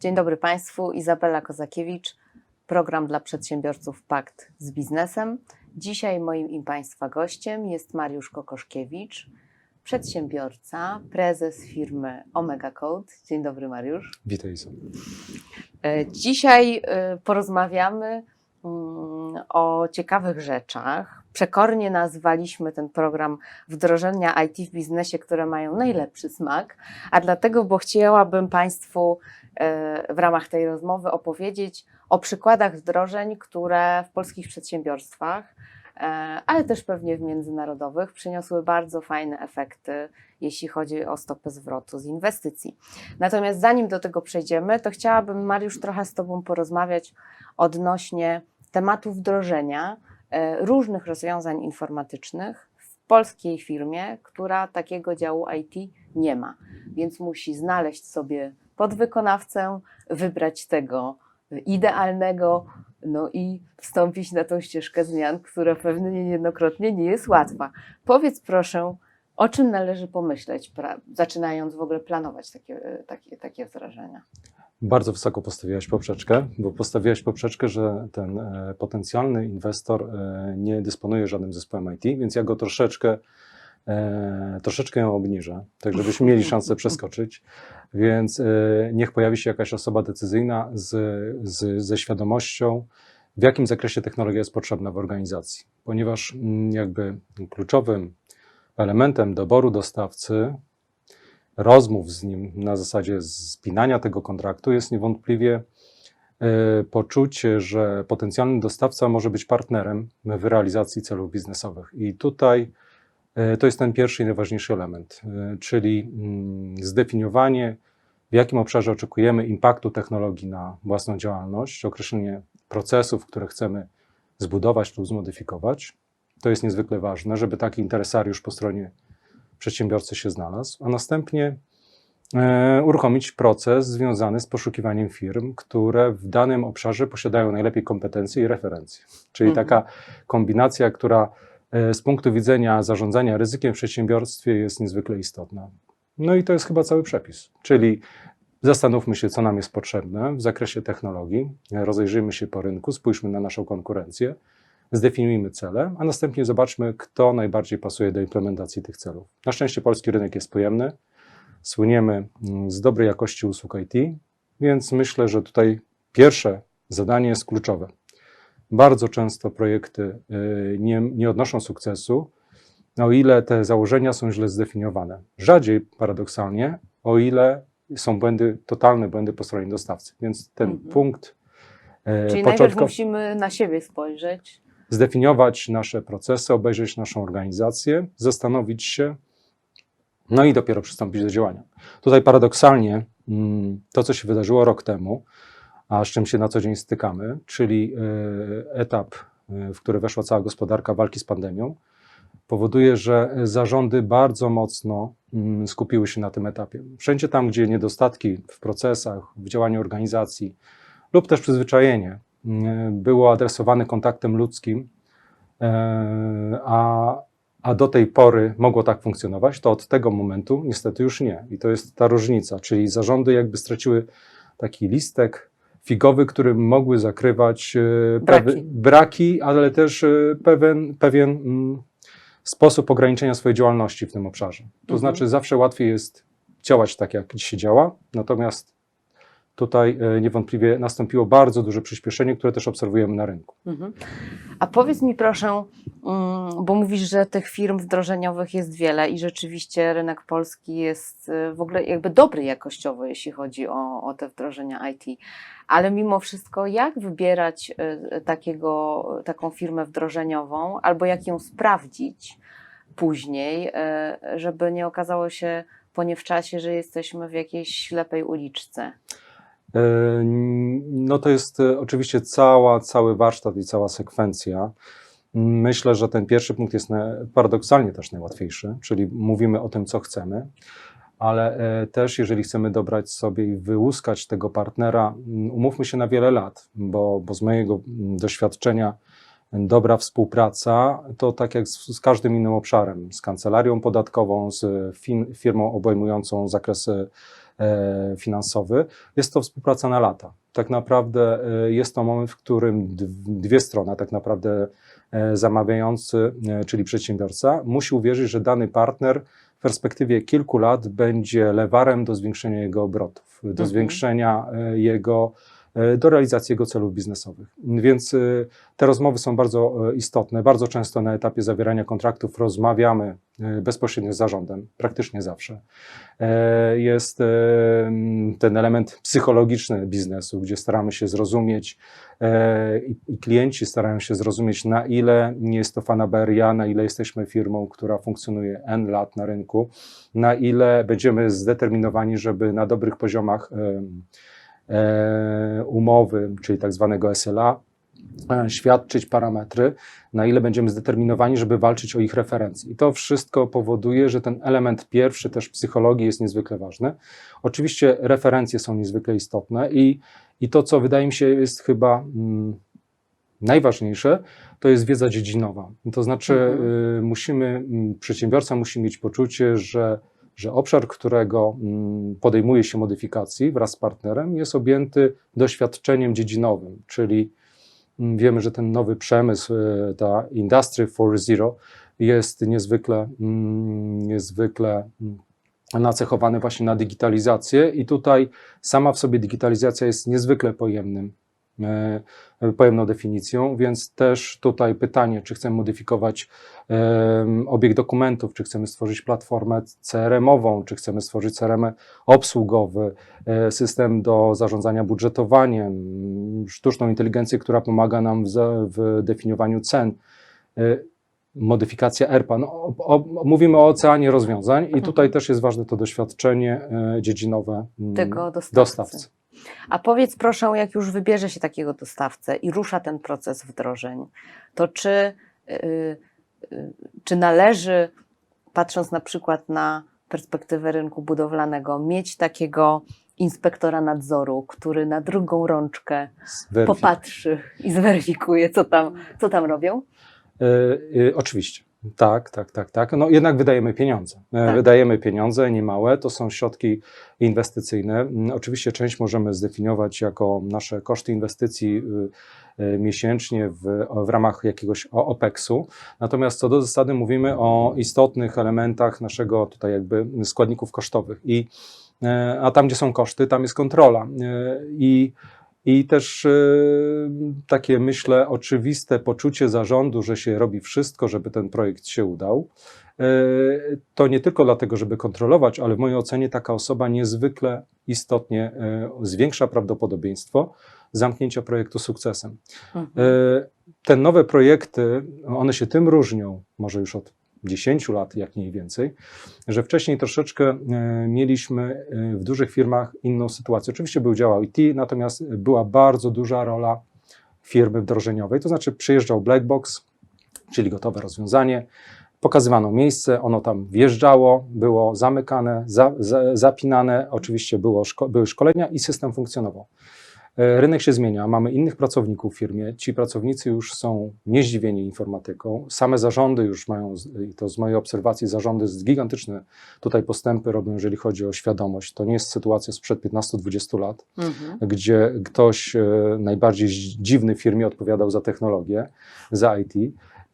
Dzień dobry Państwu, Izabela Kozakiewicz, program dla przedsiębiorców Pakt z biznesem. Dzisiaj moim i Państwa gościem jest Mariusz Kokoszkiewicz, przedsiębiorca, prezes firmy Omega Code. Dzień dobry Mariusz. Witaj. E, Dzisiaj e, porozmawiamy mm, o ciekawych rzeczach. Przekornie nazwaliśmy ten program wdrożenia IT w biznesie, które mają najlepszy smak, a dlatego, bo chciałabym Państwu e, w ramach tej rozmowy opowiedzieć o przykładach wdrożeń, które w polskich przedsiębiorstwach, e, ale też pewnie w międzynarodowych, przyniosły bardzo fajne efekty, jeśli chodzi o stopę zwrotu z inwestycji. Natomiast zanim do tego przejdziemy, to chciałabym, Mariusz, trochę z Tobą porozmawiać odnośnie tematu wdrożenia różnych rozwiązań informatycznych w polskiej firmie, która takiego działu IT nie ma. Więc musi znaleźć sobie podwykonawcę, wybrać tego idealnego, no i wstąpić na tą ścieżkę zmian, która pewnie niejednokrotnie nie jest łatwa. Powiedz proszę, o czym należy pomyśleć, zaczynając w ogóle planować takie, takie, takie wdrażania? Bardzo wysoko postawiłaś poprzeczkę, bo postawiłaś poprzeczkę, że ten e, potencjalny inwestor e, nie dysponuje żadnym zespołem IT, więc ja go troszeczkę, e, troszeczkę ją obniżę, tak żebyśmy mieli szansę przeskoczyć. Więc niech pojawi się jakaś osoba decyzyjna z, z, ze świadomością, w jakim zakresie technologia jest potrzebna w organizacji, ponieważ mm, jakby kluczowym elementem doboru dostawcy rozmów z nim na zasadzie spinania tego kontraktu jest niewątpliwie e, poczucie, że potencjalny dostawca może być partnerem w realizacji celów biznesowych. I tutaj e, to jest ten pierwszy i najważniejszy element, e, czyli mm, zdefiniowanie, w jakim obszarze oczekujemy impaktu technologii na własną działalność, określenie procesów, które chcemy zbudować lub zmodyfikować. To jest niezwykle ważne, żeby taki interesariusz po stronie przedsiębiorcy się znalazł, a następnie e, uruchomić proces związany z poszukiwaniem firm, które w danym obszarze posiadają najlepiej kompetencje i referencje. Czyli Mhm. taka kombinacja, która e, z punktu widzenia zarządzania ryzykiem w przedsiębiorstwie jest niezwykle istotna. No i to jest chyba cały przepis. Czyli zastanówmy się, co nam jest potrzebne w zakresie technologii, rozejrzyjmy się po rynku, spójrzmy na naszą konkurencję, zdefiniujmy cele, a następnie zobaczmy, kto najbardziej pasuje do implementacji tych celów. Na szczęście polski rynek jest pojemny, słyniemy mm, z dobrej jakości usług IT, więc myślę, że tutaj pierwsze zadanie jest kluczowe. Bardzo często projekty y, nie, nie odnoszą sukcesu, o ile te założenia są źle zdefiniowane. Rzadziej, paradoksalnie, o ile są błędy, totalne błędy po stronie dostawcy. Więc ten Mhm. punkt e, Czyli najpierw musimy na siebie spojrzeć. Zdefiniować nasze procesy, obejrzeć naszą organizację, zastanowić się, no i dopiero przystąpić do działania. Tutaj paradoksalnie mm, to, co się wydarzyło rok temu, a z czym się na co dzień stykamy, czyli e, etap, e, w który weszła cała gospodarka walki z pandemią, powoduje, że zarządy bardzo mocno mm, skupiły się na tym etapie. Wszędzie tam, gdzie niedostatki w procesach, w działaniu organizacji lub też przyzwyczajenie było adresowane kontaktem ludzkim, e, a, a do tej pory mogło tak funkcjonować, to od tego momentu niestety już nie. I to jest ta różnica, czyli zarządy jakby straciły taki listek figowy, którym mogły zakrywać e, Braki. braki ale też e, pewien, pewien mm, sposób ograniczenia swojej działalności w tym obszarze. To Mhm. znaczy, zawsze łatwiej jest działać tak, jak się działa, natomiast tutaj e, niewątpliwie nastąpiło bardzo duże przyspieszenie, które też obserwujemy na rynku. Mhm. A powiedz mi proszę, mm, bo mówisz, że tych firm wdrożeniowych jest wiele i rzeczywiście rynek polski jest y, w ogóle jakby dobry jakościowo, jeśli chodzi o, o te wdrożenia IT. Ale mimo wszystko, jak wybierać y, takiego, taką firmę wdrożeniową albo jak ją sprawdzić później, żeby nie okazało się po nie w czasie, że jesteśmy w jakiejś ślepej uliczce? E, No to jest e, oczywiście cała, cały warsztat i cała sekwencja. Myślę, że ten pierwszy punkt jest paradoksalnie też najłatwiejszy, czyli mówimy o tym, co chcemy, ale e, też jeżeli chcemy dobrać sobie i wyłuskać tego partnera, umówmy się na wiele lat, bo, bo z mojego doświadczenia dobra współpraca to tak jak z, z każdym innym obszarem, z kancelarią podatkową, z firmą obejmującą zakres e, finansowy. Jest to współpraca na lata. Tak naprawdę e, jest to moment, w którym dwie strony, tak naprawdę e, zamawiający, e, czyli przedsiębiorca, musi uwierzyć, że dany partner w perspektywie kilku lat będzie lewarem do zwiększenia jego obrotów, do Mhm. zwiększenia e, jego, e, do realizacji jego celów biznesowych. Więc e, te rozmowy są bardzo e, istotne. Bardzo często na etapie zawierania kontraktów rozmawiamy e, bezpośrednio z zarządem, praktycznie zawsze. E, Jest e, ten element psychologiczny biznesu, gdzie staramy się zrozumieć e, i klienci starają się zrozumieć, na ile nie jest to fanaberia, na ile jesteśmy firmą, która funkcjonuje N lat na rynku, na ile będziemy zdeterminowani, żeby na dobrych poziomach e, umowy, czyli tak zwanego SLA, e, świadczyć parametry, na ile będziemy zdeterminowani, żeby walczyć o ich referencje. I to wszystko powoduje, że ten element pierwszy też psychologii jest niezwykle ważny. Oczywiście referencje są niezwykle istotne i, i to, co wydaje mi się jest chyba mm, najważniejsze, to jest wiedza dziedzinowa. To znaczy Mhm. y, musimy, mm, przedsiębiorca musi mieć poczucie, że że obszar, którego mm, podejmuje się modyfikacji wraz z partnerem, jest objęty doświadczeniem dziedzinowym, czyli mm, wiemy, że ten nowy przemysł, e, ta Industry 4.0 jest niezwykle, mm, niezwykle nacechowany właśnie na digitalizację i tutaj sama w sobie digitalizacja jest niezwykle pojemnym, e, pojemną definicją, więc też tutaj pytanie, czy chcemy modyfikować obieg dokumentów, czy chcemy stworzyć platformę CRM-ową, czy chcemy stworzyć CRM obsługowy, e, system do zarządzania budżetowaniem, sztuczną inteligencję, która pomaga nam w, w definiowaniu cen. e, Modyfikacja ERPA. No, o, o, mówimy o oceanie rozwiązań i tutaj Mhm. też jest ważne to doświadczenie dziedzinowe mm, Tego dostawcy. dostawcy. A powiedz proszę, jak już wybierze się takiego dostawcę i rusza ten proces wdrożeń, to czy, y, y, czy należy, patrząc na przykład na perspektywę rynku budowlanego, mieć takiego inspektora nadzoru, który na drugą rączkę Zweryfik- popatrzy i zweryfikuje, co tam, co tam robią? E, e, oczywiście. Tak, tak, tak, tak. No jednak wydajemy pieniądze. E, Tak. Wydajemy pieniądze, niemałe, to są środki inwestycyjne. Mm, Oczywiście część możemy zdefiniować jako nasze koszty inwestycji y, y, miesięcznie w, w ramach jakiegoś OPEX-u. Natomiast co do zasady mówimy o istotnych elementach naszego tutaj jakby składników kosztowych. I, e, a tam, gdzie są koszty, tam jest kontrola. E, I i też e, takie, myślę, oczywiste poczucie zarządu, że się robi wszystko, żeby ten projekt się udał. E, To nie tylko dlatego, żeby kontrolować, ale w mojej ocenie taka osoba niezwykle istotnie e, zwiększa prawdopodobieństwo zamknięcia projektu sukcesem. Mhm. E, Te nowe projekty, one się tym różnią, może już od 10 lat, jak mniej więcej, że wcześniej troszeczkę e, mieliśmy e, w dużych firmach inną sytuację. Oczywiście był dział IT, natomiast była bardzo duża rola firmy wdrożeniowej, to znaczy przyjeżdżał black box, czyli gotowe rozwiązanie, pokazywano miejsce, ono tam wjeżdżało, było zamykane, za, za, zapinane, oczywiście było szko- były szkolenia i system funkcjonował. E, Rynek się zmienia, mamy innych pracowników w firmie. Ci pracownicy już są niezdziwieni informatyką. Same zarządy już mają, i to z mojej obserwacji, zarządy z gigantyczne tutaj postępy robią, jeżeli chodzi o świadomość. To nie jest sytuacja sprzed 15-20 lat, Mhm. gdzie ktoś e, najbardziej dziwny w firmie odpowiadał za technologię, za IT.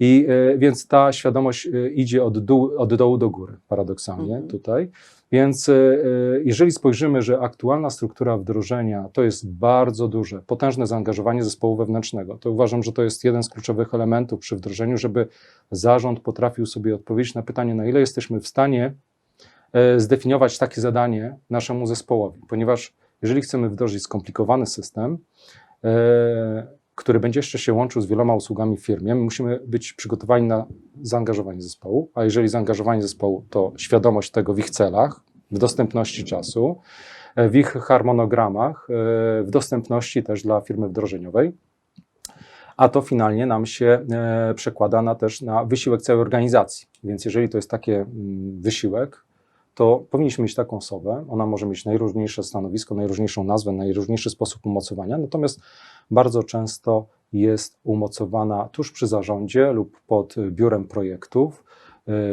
I e, więc ta świadomość idzie od, dół, od dołu do góry, paradoksalnie Mhm. tutaj. Więc e, e, jeżeli spojrzymy, że aktualna struktura wdrożenia to jest bardzo duże, potężne zaangażowanie zespołu wewnętrznego, to uważam, że to jest jeden z kluczowych elementów przy wdrożeniu, żeby zarząd potrafił sobie odpowiedzieć na pytanie, na ile jesteśmy w stanie e, zdefiniować takie zadanie naszemu zespołowi, ponieważ jeżeli chcemy wdrożyć skomplikowany system, który będzie jeszcze się łączył z wieloma usługami w firmie, my musimy być przygotowani na zaangażowanie zespołu, a jeżeli zaangażowanie zespołu, to świadomość tego w ich celach, w dostępności czasu, e, w ich harmonogramach, e, w dostępności też dla firmy wdrożeniowej. A to finalnie nam się e, przekłada na też na wysiłek całej organizacji. Więc jeżeli to jest taki wysiłek, to powinniśmy mieć taką osobę. Ona może mieć najróżniejsze stanowisko, najróżniejszą nazwę, najróżniejszy sposób umocowania, natomiast bardzo często jest umocowana tuż przy zarządzie lub pod biurem projektów,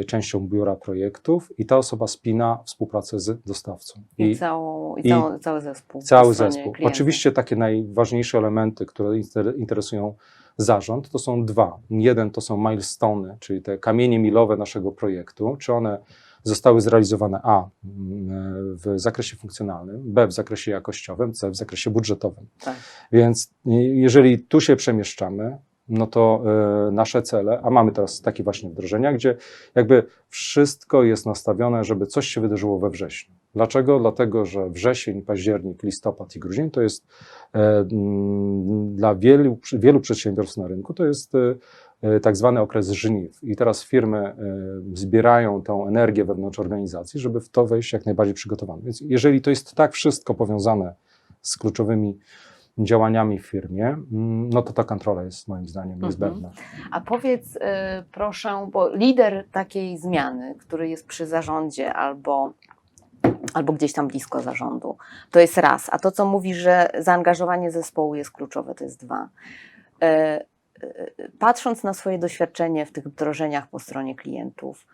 częścią biura projektów i ta osoba spina współpracę z dostawcą. I, całą, i, i całą, cały zespół. Cały zespół. klienta. Oczywiście takie najważniejsze elementy, które inter- interesują zarząd, to są dwa. Jeden to są milestone, czyli te kamienie milowe naszego projektu, czy one zostały zrealizowane A w zakresie funkcjonalnym, B w zakresie jakościowym, C w zakresie budżetowym. Tak. Więc y, jeżeli tu się przemieszczamy, no to y, nasze cele, a mamy teraz takie właśnie wdrożenia, gdzie jakby wszystko jest nastawione, żeby coś się wydarzyło we wrześniu. Dlaczego? Dlatego, że wrzesień, październik, listopad i grudzień to jest e, mm, dla wielu, wielu przedsiębiorstw na rynku to jest e, e, tak zwany okres żniw. I teraz firmy zbierają tą energię wewnątrz organizacji, żeby w to wejść jak najbardziej przygotowane. Więc jeżeli to jest tak wszystko powiązane z kluczowymi działaniami w firmie, mm, no to ta kontrola jest moim zdaniem Mhm. niezbędna. A powiedz y, proszę, bo lider takiej zmiany, który jest przy zarządzie albo, albo gdzieś tam blisko zarządu, to jest raz. A to, co mówisz, że zaangażowanie zespołu jest kluczowe, to jest dwa. Y, y, Patrząc na swoje doświadczenie w tych wdrożeniach po stronie klientów,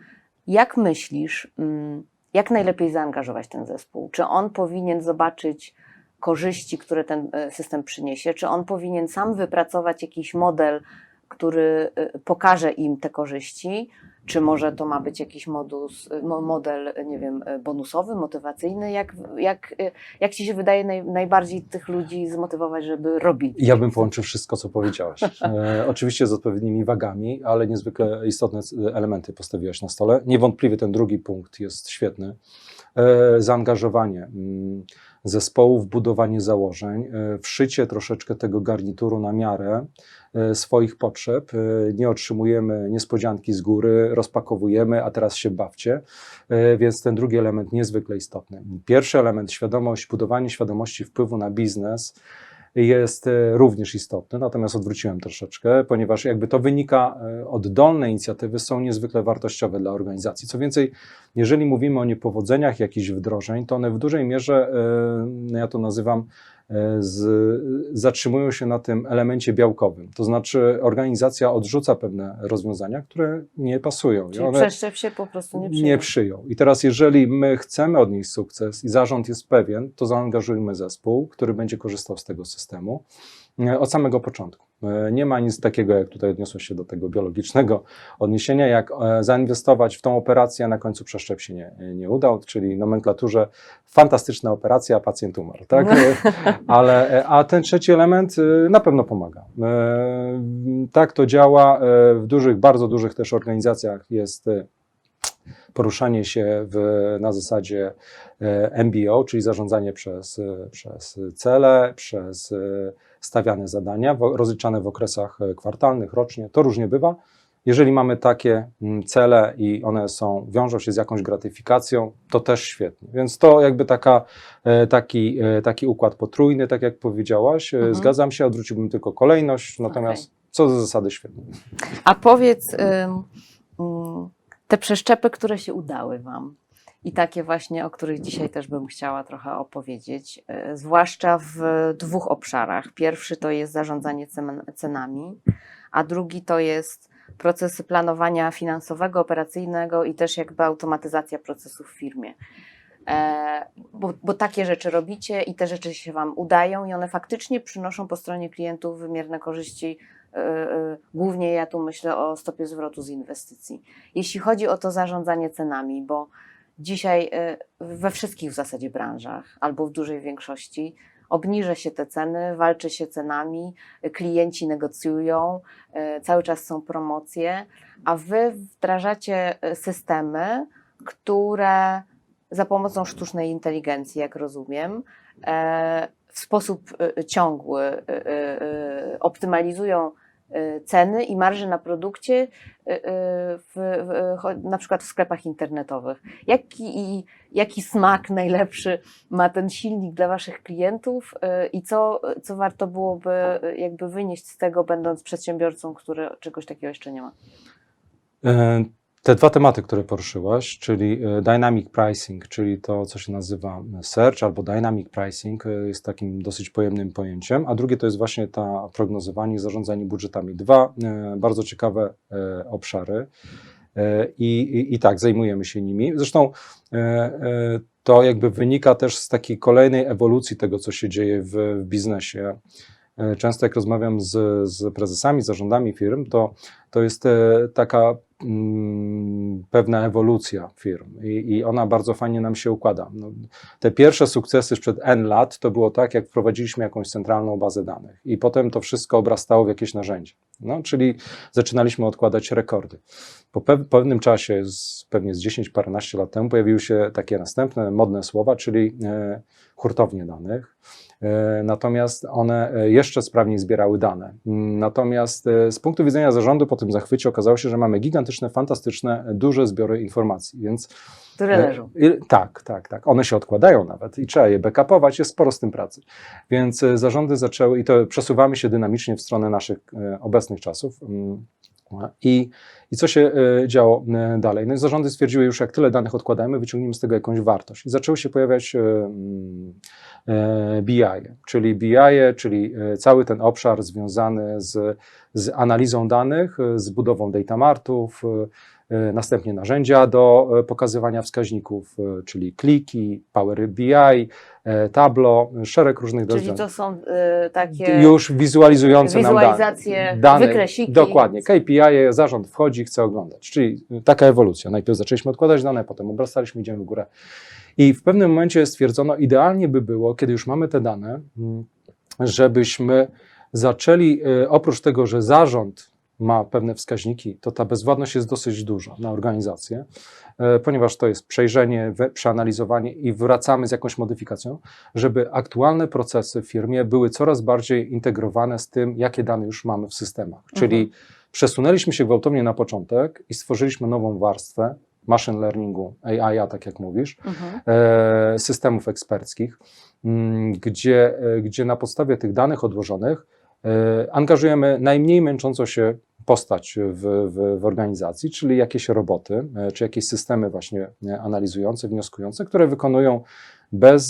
jak myślisz, mm, jak najlepiej zaangażować ten zespół? Czy on powinien zobaczyć korzyści, które ten e, system przyniesie? Czy on powinien sam wypracować jakiś model, który e, pokaże im te korzyści? Czy może to ma być jakiś modus, e, mo- model, nie wiem, bonusowy, motywacyjny? Jak, jak, jak ci się wydaje naj, najbardziej tych ludzi zmotywować, żeby robili? Ja bym połączył wszystko, co powiedziałaś. Oczywiście z odpowiednimi wagami, ale niezwykle istotne elementy postawiłaś na stole. Niewątpliwie ten drugi punkt jest świetny. Zaangażowanie mm, zespołu w budowanie założeń, e, wszycie troszeczkę tego garnituru na miarę e, swoich potrzeb. E, nie otrzymujemy niespodzianki z góry, rozpakowujemy, a teraz się bawcie. Więc ten drugi element niezwykle istotny. Pierwszy element, świadomość, budowanie świadomości wpływu na biznes jest e, również istotny, natomiast odwróciłem troszeczkę, ponieważ jakby to wynika, e, oddolne inicjatywy są niezwykle wartościowe dla organizacji. Co więcej, jeżeli mówimy o niepowodzeniach jakichś wdrożeń, to one w dużej mierze, e, ja to nazywam, z, zatrzymują się na tym elemencie białkowym. To znaczy organizacja odrzuca pewne rozwiązania, które nie pasują. I Czyli przeszczep się po prostu nie przyjął. nie przyjął. I teraz, jeżeli my chcemy odnieść sukces i zarząd jest pewien, to zaangażujmy zespół, który będzie korzystał z tego systemu e, od samego początku. E, Nie ma nic takiego, jak tutaj odniosło się do tego biologicznego odniesienia, jak e, zainwestować w tą operację, a na końcu przeszczep się nie, nie udał, czyli nomenklaturze fantastyczna operacja, a pacjent umarł. Tak? E, Ale, e, a ten trzeci element na pewno pomaga. Tak to działa w dużych, bardzo dużych też organizacjach jest poruszanie się w, na zasadzie MBO, czyli zarządzanie przez, przez cele, przez stawiane zadania, rozliczane w okresach e, kwartalnych, rocznie. To różnie bywa. Jeżeli mamy takie mm, cele i one są, wiążą się z jakąś gratyfikacją, to też świetnie. Więc to jakby taka, e, taki, e, taki układ potrójny, tak jak powiedziałaś. Mhm. Zgadzam się, odwróciłbym tylko kolejność, natomiast co do zasady świetnie. A powiedz, ym, te przeszczepy, które się udały Wam i takie właśnie, o których dzisiaj też bym chciała trochę opowiedzieć, y, zwłaszcza w dwóch obszarach. Pierwszy to jest zarządzanie cen- cenami, a drugi to jest procesy planowania finansowego, operacyjnego i też jakby automatyzacja procesów w firmie. E, bo, bo takie rzeczy robicie i te rzeczy się Wam udają i one faktycznie przynoszą po stronie klientów wymierne korzyści y, Głównie ja tu myślę o stopie zwrotu z inwestycji. Jeśli chodzi o to zarządzanie cenami, bo dzisiaj y, we wszystkich w zasadzie branżach, albo w dużej większości, obniża się te ceny, walczy się cenami, klienci negocjują, y, cały czas są promocje, a wy wdrażacie y, systemy, które za pomocą sztucznej inteligencji, jak rozumiem, e, w sposób ciągły optymalizują ceny i marże na produkcie y, y, w, w, na przykład w sklepach internetowych. Jaki, jaki smak najlepszy ma ten silnik dla Waszych klientów y, i co, co warto byłoby y, jakby wynieść z tego, będąc przedsiębiorcą, który czegoś takiego jeszcze nie ma? Te dwa tematy, które poruszyłaś, czyli e, dynamic pricing, czyli to, co się nazywa search albo dynamic pricing, e, jest takim dosyć pojemnym pojęciem, a drugie to jest właśnie ta prognozowanie i zarządzanie budżetami. Dwa e, bardzo ciekawe obszary. I, i, I tak, zajmujemy się nimi. Zresztą to jakby wynika też z takiej kolejnej ewolucji tego, co się dzieje w, w biznesie. Często jak rozmawiam z, z prezesami, zarządami firm, to, to jest taka pewna ewolucja firm i, i ona bardzo fajnie nam się układa. No, te pierwsze sukcesy sprzed N lat to było tak, jak wprowadziliśmy jakąś centralną bazę danych i potem to wszystko obrastało w jakieś narzędzie. No, czyli zaczynaliśmy odkładać rekordy. Po pe- pewnym czasie, z, pewnie z 10 paręnaście lat temu, pojawiły się takie następne modne słowa, czyli e, hurtownie danych. E, Natomiast one e, jeszcze sprawniej zbierały dane. Natomiast e, z punktu widzenia zarządu po tym zachwycie okazało się, że mamy gigantyczne, fantastyczne, duże zbiory informacji, więc Które E, leżą. Tak, tak, tak. One się odkładają nawet i trzeba je backupować, jest sporo z tym pracy. Więc e, zarządy zaczęły, i to przesuwamy się dynamicznie w stronę naszych e, obecnych czasów. Mm, I, I co się działo dalej? No i zarządy stwierdziły już, jak tyle danych odkładamy, wyciągnijmy z tego jakąś wartość. I zaczęły się pojawiać mm, BI, czyli BI, czyli cały ten obszar związany z, z analizą danych, z budową datamartów, następnie narzędzia do e, pokazywania wskaźników, e, czyli kliki, Power BI, e, Tableau, szereg różnych Czyli rozwiązań. to są y, takie Już wizualizujące nam dane. dane. wykresiki. Dokładnie. KPI, zarząd wchodzi, chce oglądać. Czyli taka ewolucja. Najpierw zaczęliśmy odkładać dane, potem obrastaliśmy, idziemy w górę. I w pewnym momencie stwierdzono, idealnie by było, kiedy już mamy te dane, mm, żebyśmy zaczęli, oprócz tego, że zarząd ma pewne wskaźniki, to ta bezwładność jest dosyć duża na organizację, e, ponieważ to jest przejrzenie, przeanalizowanie i wracamy z jakąś modyfikacją, żeby aktualne procesy w firmie były coraz bardziej integrowane z tym, jakie dane już mamy w systemach. Czyli przesunęliśmy się gwałtownie na początek i stworzyliśmy nową warstwę machine learningu, AI, tak jak mówisz, Mhm. e, systemów eksperckich, mm, gdzie, e, gdzie na podstawie tych danych odłożonych angażujemy najmniej męczącą się postać w, w, w organizacji, czyli jakieś roboty, e, czy jakieś systemy właśnie e, analizujące, wnioskujące, które wykonują bez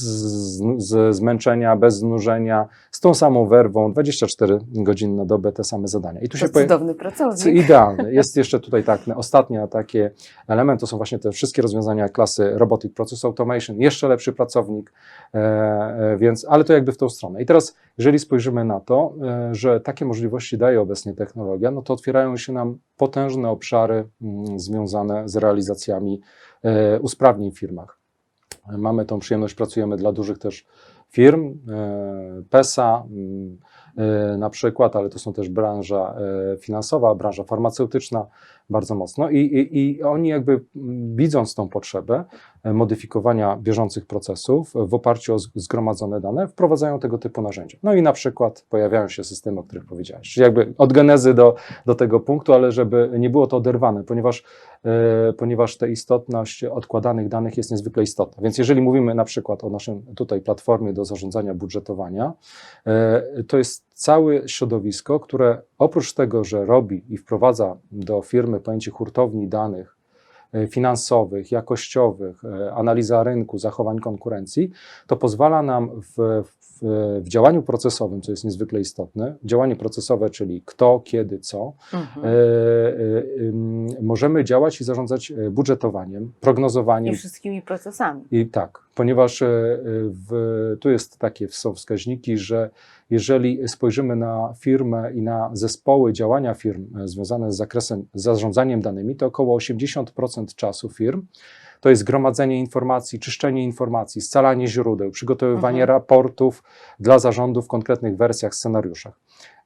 zmęczenia, bez znużenia, z tą samą werwą, 24 godziny na dobę te same zadania. I tu To się cudowny co pracownik. idealne. Jest jeszcze tutaj tak, ostatnia takie element, to są właśnie te wszystkie rozwiązania klasy Robotic Process Automation, jeszcze lepszy pracownik, e, e, więc, ale to jakby w tą stronę. I teraz, jeżeli spojrzymy na to, e, że takie możliwości daje obecnie technologia, no to otwierają się nam potężne obszary mm, związane z realizacjami e, usprawnień w firmach. Mamy tą przyjemność, pracujemy dla dużych też firm, e, PESA e, na przykład, ale to są też branża e, finansowa, branża farmaceutyczna bardzo mocno i, i, i oni jakby widząc tą potrzebę modyfikowania bieżących procesów w oparciu o zgromadzone dane, wprowadzają tego typu narzędzia. No i na przykład pojawiają się systemy, o których powiedziałeś, czyli jakby od genezy do, do tego punktu, ale żeby nie było to oderwane, ponieważ e, ponieważ ta istotność odkładanych danych jest niezwykle istotna. Więc jeżeli mówimy na przykład o naszym tutaj platformie do zarządzania budżetowania, e, to jest całe środowisko, które oprócz tego, że robi i wprowadza do firmy pojęcie hurtowni danych e, finansowych, jakościowych, e, analiza rynku, zachowań konkurencji, to pozwala nam w, w, w działaniu procesowym, co jest niezwykle istotne, działanie procesowe, czyli kto, kiedy, co, Mhm. e, e, możemy działać i zarządzać e, budżetowaniem, prognozowaniem. I wszystkimi procesami. I tak, ponieważ e, w, tu jest takie są wskaźniki, że jeżeli spojrzymy na firmę i na zespoły działania firm e, związane z zakresem zarządzaniem danymi, to około 80% czasu firm to jest gromadzenie informacji, czyszczenie informacji, scalanie źródeł, przygotowywanie Mhm. raportów dla zarządu w konkretnych wersjach, scenariuszach.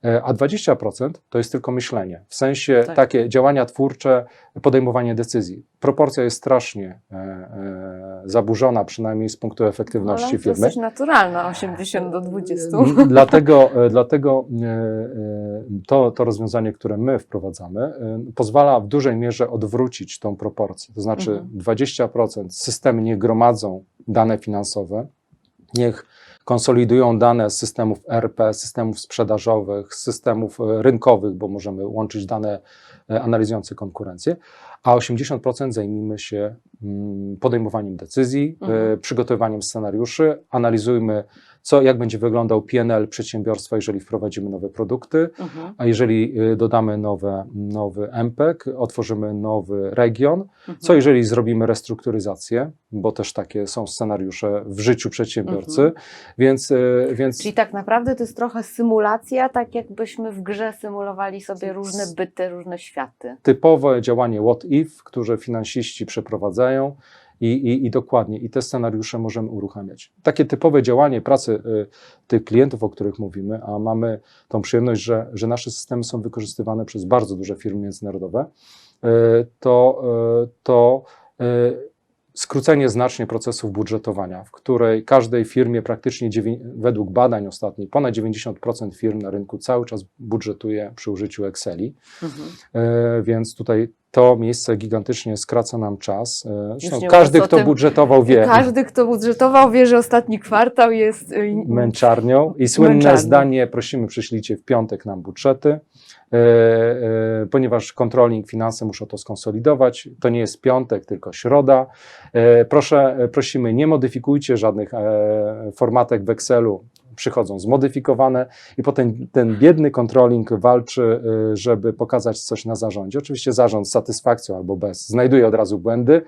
E, A 20% to jest tylko myślenie, w sensie Tak. takie działania twórcze, podejmowanie decyzji. Proporcja jest strasznie e, e, zaburzona, przynajmniej z punktu efektywności Ale firmy. dosyć naturalna, 80 do 20. E, Dlatego, e, dlatego e, to, to rozwiązanie, które my wprowadzamy, pozwala w dużej mierze odwrócić tą proporcję. To znaczy Mhm. 20% systemy niech gromadzą dane finansowe, niech konsolidują dane z systemów RP, systemów sprzedażowych, systemów e, rynkowych, bo możemy łączyć dane e, analizujący konkurencję, a 80% zajmijmy się mm, podejmowaniem decyzji, e, Mhm. przygotowywaniem scenariuszy, analizujmy, co, jak będzie wyglądał PNL przedsiębiorstwa, jeżeli wprowadzimy nowe produkty, Mhm. a jeżeli y, dodamy nowe, nowy MPEG, otworzymy nowy region, Mhm. co jeżeli zrobimy restrukturyzację, bo też takie są scenariusze w życiu przedsiębiorcy, Mhm. więc, y, więc Czyli tak naprawdę to jest trochę symulacja, tak jakbyśmy w grze symulowali sobie różne byty, różne światy. typowe działanie what if, które finansiści przeprowadzają i, i, i dokładnie, i te scenariusze możemy uruchamiać. Takie typowe działanie pracy y, tych klientów, o których mówimy, a mamy tą przyjemność, że, że nasze systemy są wykorzystywane przez bardzo duże firmy międzynarodowe, y, to, y, to skrócenie znacznie procesów budżetowania, w której każdej firmie praktycznie według badań ostatnich ponad 90% firm na rynku cały czas budżetuje przy użyciu Exceli. Mhm. E, więc tutaj to miejsce gigantycznie skraca nam czas. E, Zresztą każdy, kto tym, budżetował, wie, Każdy, kto budżetował, wie, że ostatni kwartał jest. y, męczarnią. I słynne Męczarnią. zdanie: prosimy, przyślijcie w piątek nam budżety, e, e, ponieważ controlling, finanse muszą to skonsolidować. To nie jest piątek, tylko środa. E, proszę, e, prosimy, nie modyfikujcie żadnych e, formatek w Excelu. Przychodzą zmodyfikowane i potem ten biedny controlling walczy, e, żeby pokazać coś na zarządzie. Oczywiście zarząd z satysfakcją albo bez znajduje od razu błędy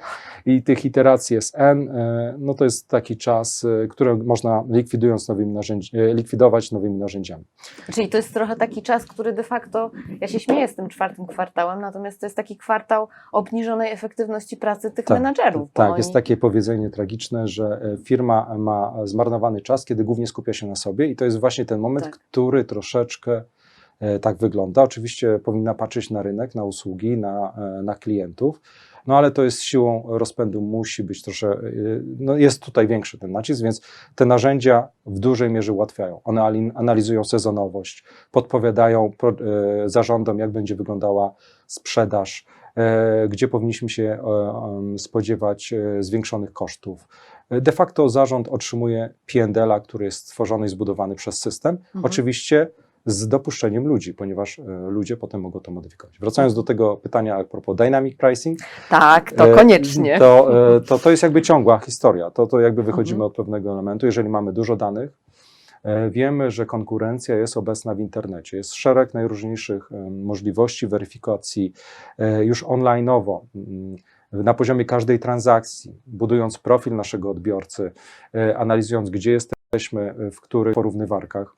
i tych iteracji jest N. e, No to jest taki czas, e, który można likwidując nowymi narzędzi, likwidować nowymi narzędziami. Czyli to jest trochę taki czas, który de facto, ja się śmieję z tym czwartym kwartałem, natomiast to jest taki kwartał obniżonej efektywności pracy tych Tak, menadżerów. Tak, oni- jest takie powiedzenie tragiczne, że firma ma zmarnowany czas, kiedy głównie skupia się na sobie i to jest właśnie ten moment, Tak. który troszeczkę e, tak wygląda. Oczywiście powinna patrzeć na rynek, na usługi, na, e, na klientów, no ale to jest siłą rozpędu, musi być trosze, e, no jest tutaj większy ten nacisk, więc te narzędzia w dużej mierze ułatwiają. One ali- analizują sezonowość, podpowiadają zarządom, jak będzie wyglądała sprzedaż, gdzie powinniśmy się spodziewać zwiększonych kosztów. De facto zarząd otrzymuje PNL-a, który jest stworzony i zbudowany przez system, Mhm. oczywiście z dopuszczeniem ludzi, ponieważ e, ludzie potem mogą to modyfikować. Wracając do tego pytania a propos dynamic pricing, Tak, to e, koniecznie. To, e, to, to jest jakby ciągła historia. To, to jakby wychodzimy Mhm. od pewnego elementu. Jeżeli mamy dużo danych, wiemy, że konkurencja jest obecna w internecie. Jest szereg najróżniejszych możliwości weryfikacji już online'owo. Na poziomie każdej transakcji, budując profil naszego odbiorcy, e, analizując, gdzie jesteśmy, e, w których porównywarkach,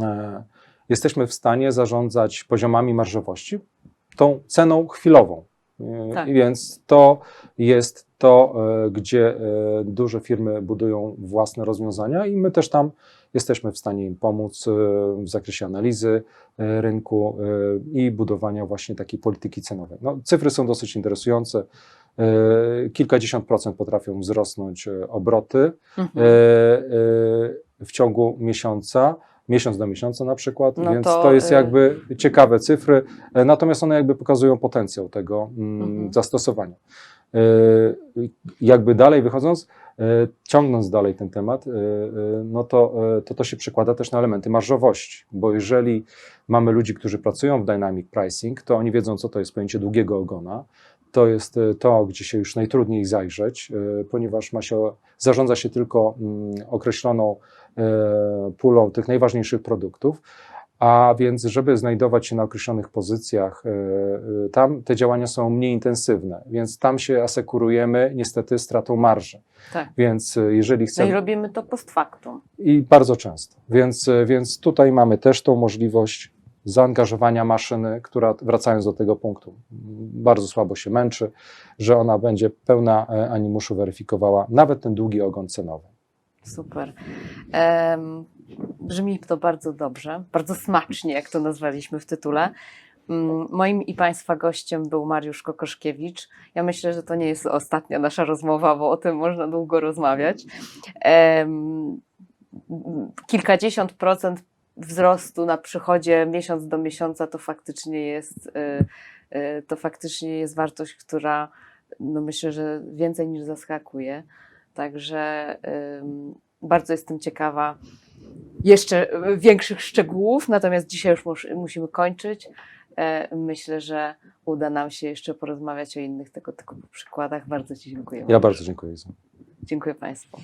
e, jesteśmy w stanie zarządzać poziomami marżowości tą ceną chwilową. Tak. Więc to jest to, gdzie duże firmy budują własne rozwiązania, i my też tam jesteśmy w stanie im pomóc e, w zakresie analizy e, rynku e, i budowania właśnie takiej polityki cenowej. No, cyfry są dosyć interesujące. Kilkadziesiąt procent potrafią wzrosnąć obroty Mhm. w ciągu miesiąca, miesiąc do miesiąca na przykład, No więc to, to, jest jakby ciekawe cyfry, natomiast one jakby pokazują potencjał tego mm, Mhm. zastosowania. E, Jakby dalej wychodząc, e, ciągnąc dalej ten temat, e, no to, to to się przekłada też na elementy marżowości, bo jeżeli mamy ludzi, którzy pracują w dynamic pricing, to oni wiedzą, co to jest pojęcie długiego ogona, to jest to, gdzie się już najtrudniej zajrzeć, ponieważ ma się, zarządza się tylko mm, określoną pulą tych najważniejszych produktów, a więc, żeby znajdować się na określonych pozycjach, e, e, tam te działania są mniej intensywne, więc tam się asekurujemy niestety stratą marży. Tak. Więc e, jeżeli No i chcemy. robimy to post factum. I bardzo często. Więc, więc tutaj mamy też tą możliwość zaangażowania maszyny, która, wracając do tego punktu, bardzo słabo się męczy, że ona będzie pełna animuszu weryfikowała nawet ten długi ogon cenowy. Super. Brzmi to bardzo dobrze, bardzo smacznie, jak to nazwaliśmy w tytule. Mm, Moim i Państwa gościem był Mariusz Kokoszkiewicz. Ja myślę, że to nie jest ostatnia nasza rozmowa, bo o tym można długo rozmawiać. Kilkadziesiąt procent wzrostu na przychodzie miesiąc do miesiąca to faktycznie jest, y, y, to faktycznie jest wartość, która no myślę, że więcej niż zaskakuje. Także bardzo jestem ciekawa jeszcze y, większych szczegółów, natomiast dzisiaj już mus, musimy kończyć. E, myślę, że uda nam się jeszcze porozmawiać o innych tego typu przykładach. Bardzo Ci dziękuję. Ja bardzo dziękuję. Dziękuję Państwu.